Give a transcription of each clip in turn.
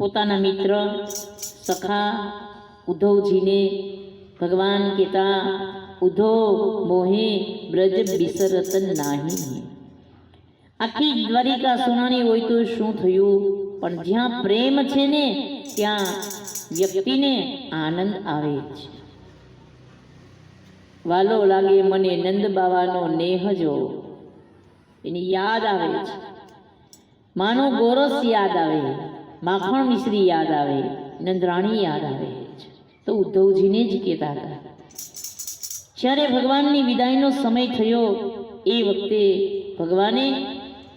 પોતાના મિત્ર સખા ઉદ્ધવજીને ભગવાન કહેતા, ઉદ્ધવ, મોહે બ્રજ બિસરત નાહી. આખી દ્વારિકા સોનાની હોય તો શું થયું? પણ જ્યાં પ્રેમ છે ને, ત્યાં વ્યક્તિને આનંદ આવે છે વાલો લાગે મને નંદ બાવાનો નેહ જો. એની યાદ આવે છે માનો ગોરસ યાદ આવે. માખણ મિશ્રી યાદ આવે, નંદરાણી યાદ આવે તો ઉદ્ધવજીને જ કહેતા હતા. જ્યારે ભગવાનની વિદાયનો સમય થયો, એ વખતે ભગવાને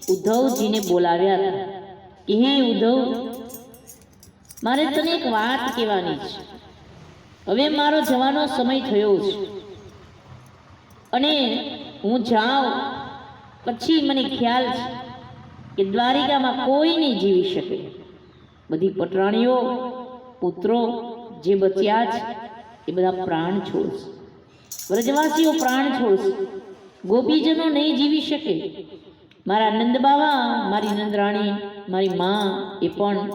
ઉદ્ધવજીને બોલાવ્યા હતા. કે, હે ઉદ્ધવ, મારે તને એક વાત કહેવાની છે. હવે મારો જવાનો સમય થયો છે. અને હું જાઉં. પછી મને ખ્યાલ છે કે દ્વારિકામાં કોઈ નહીં જીવી શકે. બધી પટરાણીઓ, પુત્રો જે બચ્યા છે એ બધા પ્રાણ છોડશે. વ્રજવાસીઓ પ્રાણ છોડશે. ગોપીજનો નહીં જીવી શકે. મારા નંદ બાવા મારી નંદરાણી, મારી મા એ પણ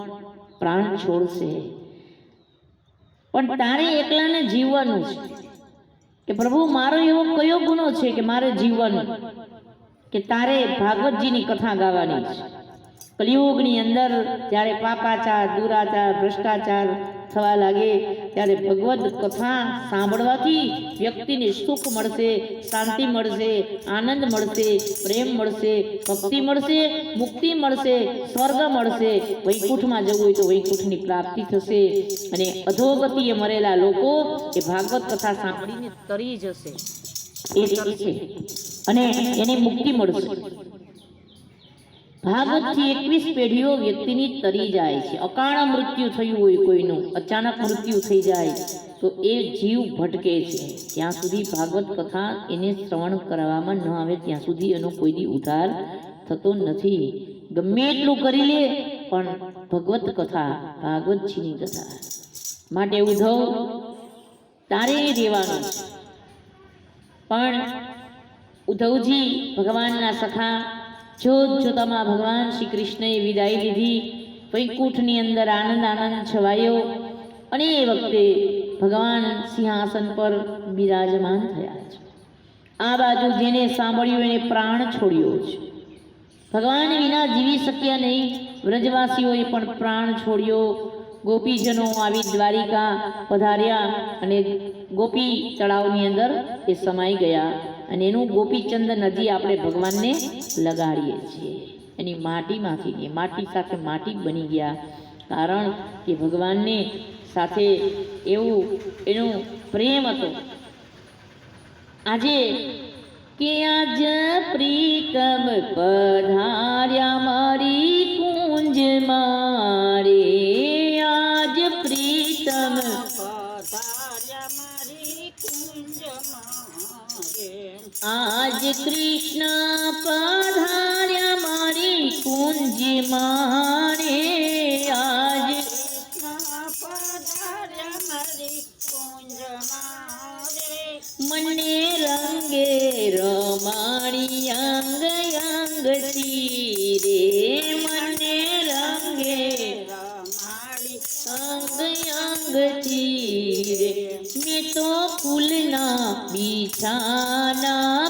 પ્રાણ છોડશે. પણ તારે એકલાને જીવવાનું છે. કે પ્રભુ, મારો એવો કયો ગુનો છે કે મારે જીવવાનું? કે તારે ભાગવતજીની કથા ગાવાની છે? કલિયુગની અંદર જ્યારે પાપાચાર, દુરાચાર, ભ્રષ્ટાચાર થવા લાગે, ત્યારે ભગવદ્ કથા સાંભળવાથી વ્યક્તિને સુખ મળશે, શાંતિ મળશે, આનંદ મળશે, પ્રેમ મળશે, ભક્તિ મળશે, મુક્તિ મળશે, સ્વર્ગ મળશે. વૈકુંઠમાં જવું હોય તો વૈકુંઠની પ્રાપ્તિ થશે. અને અધોગતિએ મરેલા લોકો એ ભાગવત કથા સાંભળીને તરી જશે. એ રીતે છે. અને એને મુક્તિ મળશે. ભાગવતથી એકવીસ પેઢીઓ વ્યક્તિની તરી જાય છે. અકાળ મૃત્યુ થયું હોય કોઈનું, અચાનક મૃત્યુ થઈ જાય, તો એ જીવ ભટકે છે. ત્યાં સુધી ભાગવત કથા એને શ્રવણ કરવામાં ન આવે, ત્યાં સુધી એનો કોઈ દી ઉદ્ધાર થતો નથી. ગમે એટલું કરી લે, પણ ભગવત કથા, ભાગવતજીની કથા. માટે ઉદ્ધવ, તારે રહેવાનું. પણ ઉદ્ધવજી ભગવાનના સખા જોત જોતામાં ભગવાન શ્રી કૃષ્ણએ વિદાય લીધી. વૈકુંઠની અંદર આનંદ આનંદ છવાયો. અને એ વખતે ભગવાન સિંહાસન પર બિરાજમાન થયા છે. આ બાજુ જેને સાંભળ્યું એને પ્રાણ છોડ્યો છે. ભગવાન વિના જીવી શક્યા નહીં. વ્રજવાસીઓએ પણ પ્રાણ છોડ્યો. ગોપીજનો આવી દ્વારિકા પધાર્યા અને ગોપી તળાવની અંદર એ સમાઈ ગયા. અને એનું ગોપીચંદ નદી આપણે ભગવાનને લગાડીએ છીએ. એની માટીમાંથી ને માટી સાથે માટી બની ગયા. કારણ કે ભગવાનને સાથે એવું એનું પ્રેમ હતો. આજે કે આજ પ્રીતમ પધાર્યા મારી કુંજ મારે. આજ કૃષ્ણ પધાર્યા મારી કુંજ મારે. આજ મને રંગે રમાણી અંગ અંગ ચીરે મને મેં તો ફૂલના બિછાના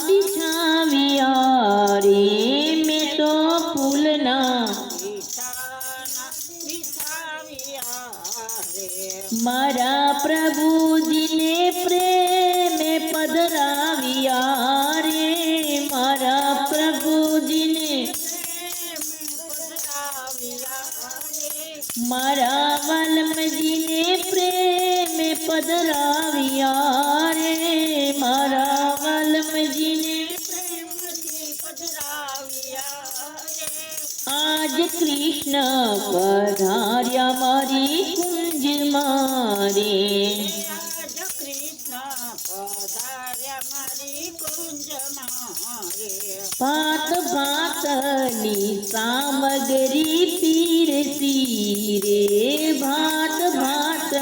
આજ કૃષ્ણ પધાર્યા મારી કુંજ મારે ભાત ભાતની સામગ્રી પીરસી રે. ભાત ભાત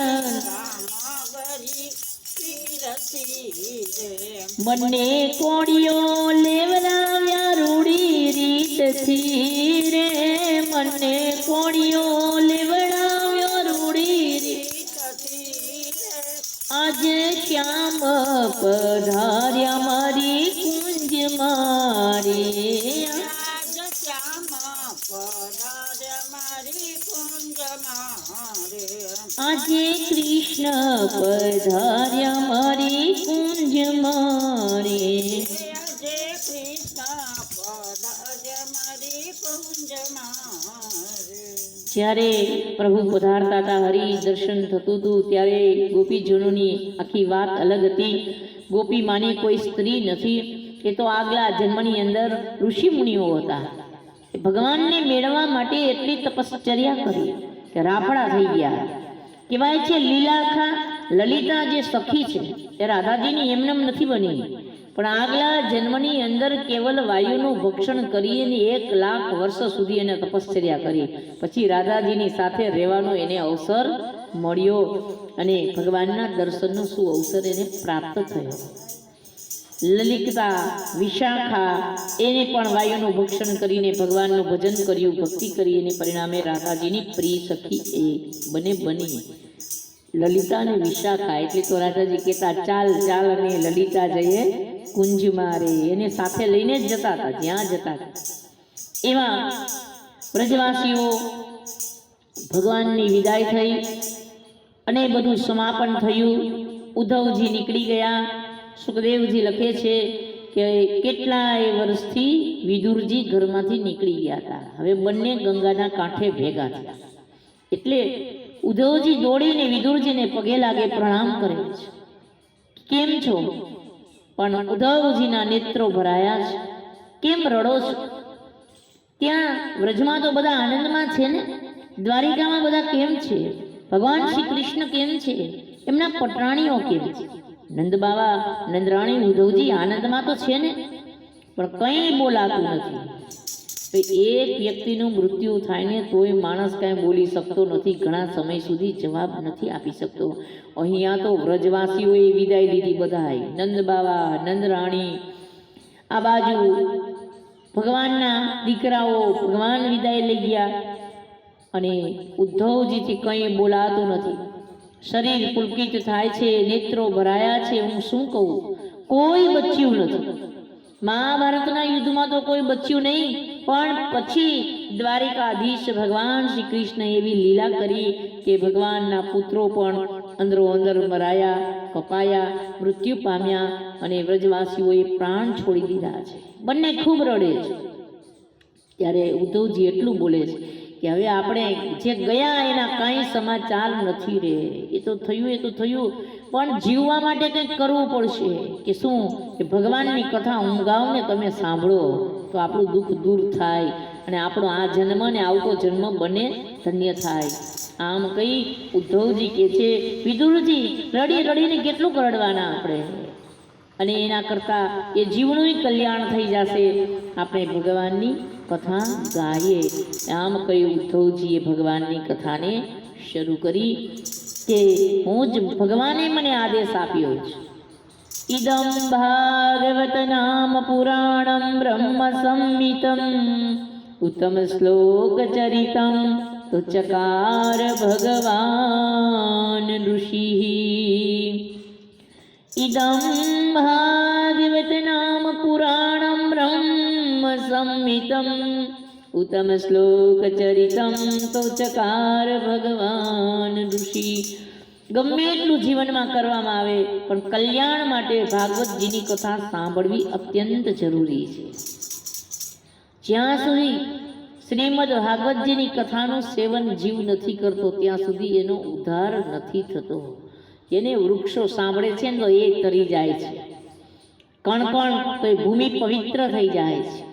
મને કોડિયો લેવડાવ્યા રૂડી રીતથી. આજે કૃષ્ણ પધાર્યા મારી કુંજ મારે. આજે કૃષ્ણ પધાર્યા મારી કુંજ મારે. જ્યારે પ્રભુ પધારતા હતા હરિ દર્શન થતું હતું ત્યારે ગોપીજનોની આખી વાત અલગ હતી. ગોપી માની કોઈ સ્ત્રી નથી એ તો આગલા જન્મની અંદર ઋષિ મુનિઓ હતા. ભગવાનને મેળવવા માટે એટલી તપશ્ચર્યા કરી કે રાફડા થઈ ગયા. કહેવાય છે લીલાખા લલિતા જે સખી છે એ રાધાજીની એમનેમ નથી બની. પણ આગલા જન્મની અંદર કેવલ વાયુનું ભક્ષણ કરી અને એક લાખ વર્ષ સુધી એને તપશ્ચર્યા કરી. પછી રાધાજીની સાથે રહેવાનો એને અવસર મળ્યો અને ભગવાનના દર્શનનો શું અવસર એને પ્રાપ્ત થયો. લલિતા વિશાખા, એને પણ વાયુનું ભક્ષણ કરીને ભગવાનનું ભજન કર્યું, ભક્તિ કરી અને પરિણામે રાધાજીની પ્રિય સખી એ બને બની. લલિતા અને વિશાખા, એટલે તો રાધાજી કહેતા, ચાલ ચાલ અને લલિતા જઈએ કુંજ મારે. એને સાથે લઈને જ જતા હતા, જ્યાં જતા હતા. એમાં પ્રજવાસીઓ ભગવાનની વિદાય થઈ અને બધું સમાપન થયું. ઉદ્ધવજી નીકળી ગયા. સુખદેવજી લખે છે કે કેટલાય વર્ષથી વિદુરજી ઘરમાંથી નીકળી ગયા હતા. હવે બંને ગંગાના કાંઠે ભેગા થયા. એટલે ઉદ્ધવજી દોડીને વિદુરજીને પગે લાગે પ્રણામ કરે છે. કેમ છો? પણ ઉદ્ધવજીના નેત્રો ભરાયા છે. કેમ રડો છો? ત્યાં વ્રજમાં તો બધા આનંદમાં છે ને? દ્વારિકામાં બધા કેમ છે? ભગવાન શ્રી કૃષ્ણ કેમ છે? એમના પટરાણીઓ કેમ છે? નંદ બાબા નંદરાણી ઉદ્ધવજી આનંદમાં તો છે ને, પણ કંઈ બોલાતું નથી. એક વ્યક્તિનું મૃત્યુ થાય ને તોય માણસ કાંઈ બોલી શકતો નથી, ઘણા સમય સુધી જવાબ નથી આપી શકતો. અહીંયા તો વ્રજવાસીઓએ વિદાય લીધી બધાય નંદ બાબા નંદરાણી આ બાજુ ભગવાનના દીકરાઓ ભગવાન વિદાય લઈ ગયા. અને ઉદ્ધવજીથી કંઈ બોલાતું નથી. શરીર પુલકિત થાય છે, નેત્રો ભરાયા છે, હું શું કહું? કોઈ બચ્યું નથી. મહાભારતના યુદ્ધમાં તો કોઈ બચ્યું નહીં, પણ પછી દ્વારિકાધીશ ભગવાન શ્રી કૃષ્ણ એવી લીલા કરી કે ભગવાનના પુત્રો પણ અંદરો અંદર મરાયા, કપાયા, મૃત્યુ પામ્યા અને વ્રજવાસીઓએ પ્રાણ છોડી દીધા છે. બંને ખૂબ રડે છે. ત્યારે ઉદ્ધવજી એટલું બોલે છે કે હવે આપણે જે ગયા એના કાંઈ સમાચાર નથી રે. એ તો થયું, એ તો થયું. પણ જીવવા માટે કંઈક કરવું પડશે. કે શું? કે ભગવાનની કથા હું ને તમે સાંભળો. તો આપણું દુઃખ દૂર થાય. અને આપણો આ જન્મ ને આવતો જન્મ બને ધન્ય થાય. આમ કઈ ઉદ્ધવજી કે છે, વિદુરજી, રડી, રડીને કેટલું રડવાના આપણે? અને એના કરતાં એ જીવનું કલ્યાણ થઈ જશે. આપણે ભગવાનની કથા ગાઈએ. આમ કહી ઉદ્ધવજીએ ભગવાનની કથાને શરૂ કરી કે, હું જ ભગવાને મને આદેશ આપ્યો છે ઇદમ ભાગવત નામ પુરાણમ બ્રહ્મ સંમિતમ ઉત્તમ શ્લોક ચરિતમ. તો ચકાર ભગવાન ઋષિ. ઇદમ ભા ઉત્તમ તો ચકાર ભગવાન ઋષિ ગમે એટલું જીવનમાં કરવામાં આવે, પણ કલ્યાણ માટે ભાગવતજીની કથા સાંભળવી અત્યંત જરૂરી છે. જ્યાં સુધી શ્રીમદ ભાગવતજીની કથાનું સેવન જીવ નથી કરતો, ત્યાં સુધી એનો ઉદ્ધાર નથી થતો. એને વૃક્ષો સાંભળે છે ને તો એ તરી જાય છે. કણ કણ તો એ ભૂમિ પવિત્ર થઈ જાય છે.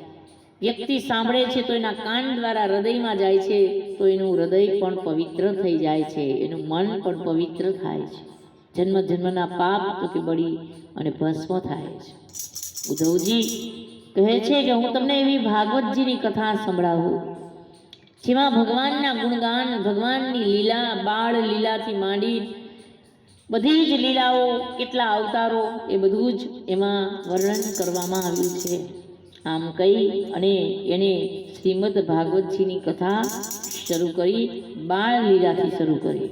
વ્યક્તિ સાંભળે છે તો એના કાન દ્વારા હૃદયમાં જાય છે, તો એનું હૃદય પણ પવિત્ર થઈ જાય છે, એનું મન પણ પવિત્ર થાય છે. જન્મ જન્મના પાપ તો કે બળી અને ભસ્મ થાય છે. ઉદ્ધવજી કહે છે કે હું તમને એવી ભાગવતજીની કથા સંભળાવું. જેમાં ભગવાનના ગુણગાન, ભગવાનની લીલા, બાળ લીલાથી માંડી બધી જ લીલાઓ, કેટલા અવતારો, એ બધું જ એમાં વર્ણન કરવામાં આવ્યું છે. આમ કહી અને એને શ્રીમદ ભાગવતજીની કથા શરૂ કરી, બાળ લીલાથી શરૂ કરી.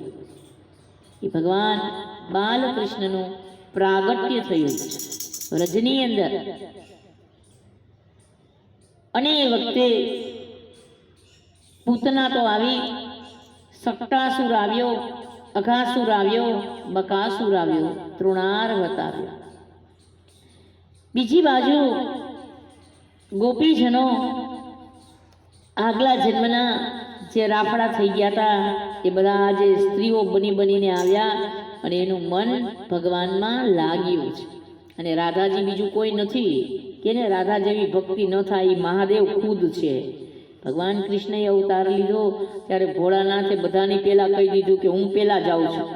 એ ભગવાન બાલકૃષ્ણનું પ્રાગટ્ય થયું. રજની અંદર. અને એ વખતે પૂતના તો આવી, સટ્ટાસુર આવ્યો, અઘાસુર આવ્યો, બકાસુર આવ્યો તૃણાર્વત આવ્યો બીજી બાજુ ગોપીજનો આગલા જન્મના જે રાફડા થઈ ગયા હતા, એ બધા જે સ્ત્રીઓ બની બનીને આવ્યા અને એનું મન ભગવાનમાં લાગ્યું છે અને રાધાજી બીજું કોઈ નથી, કે ને રાધા જેવી ભક્તિ ન થાય એ મહાદેવ ખુદ છે. ભગવાન કૃષ્ણએ અવતાર લીધો, ત્યારે ભોળાનાથે બધાની પહેલાં કહી દીધું કે હું પહેલાં જાઉં છું.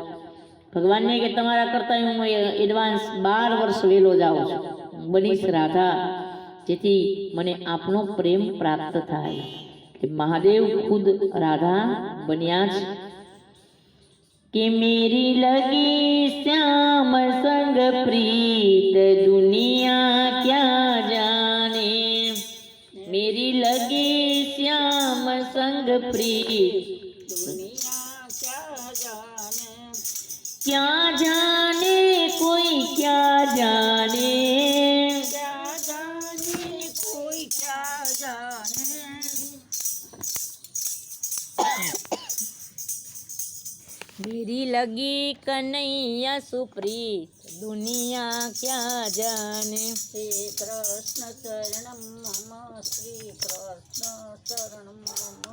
ભગવાનને કે તમારા કરતાં હું એડવાન્સ બાર વર્ષ વહેલો જાઉં છું. બનીશ રાધા. જેથી મને આપનો પ્રેમ પ્રાપ્ત થાય. કે મહાદેવ ખુદ રાધા બન્યા છે કે મેરી લગી શ્યામ સંગ પ્રીત દુનિયા ક્યાં જાને? મેરી લગી શ્યામ સંગ પ્રીત मेरी लगी कन्हैया सुप्रीत दुनिया क्या जाने श्री कृष्ण शरण मम श्री कृष्ण शरण मम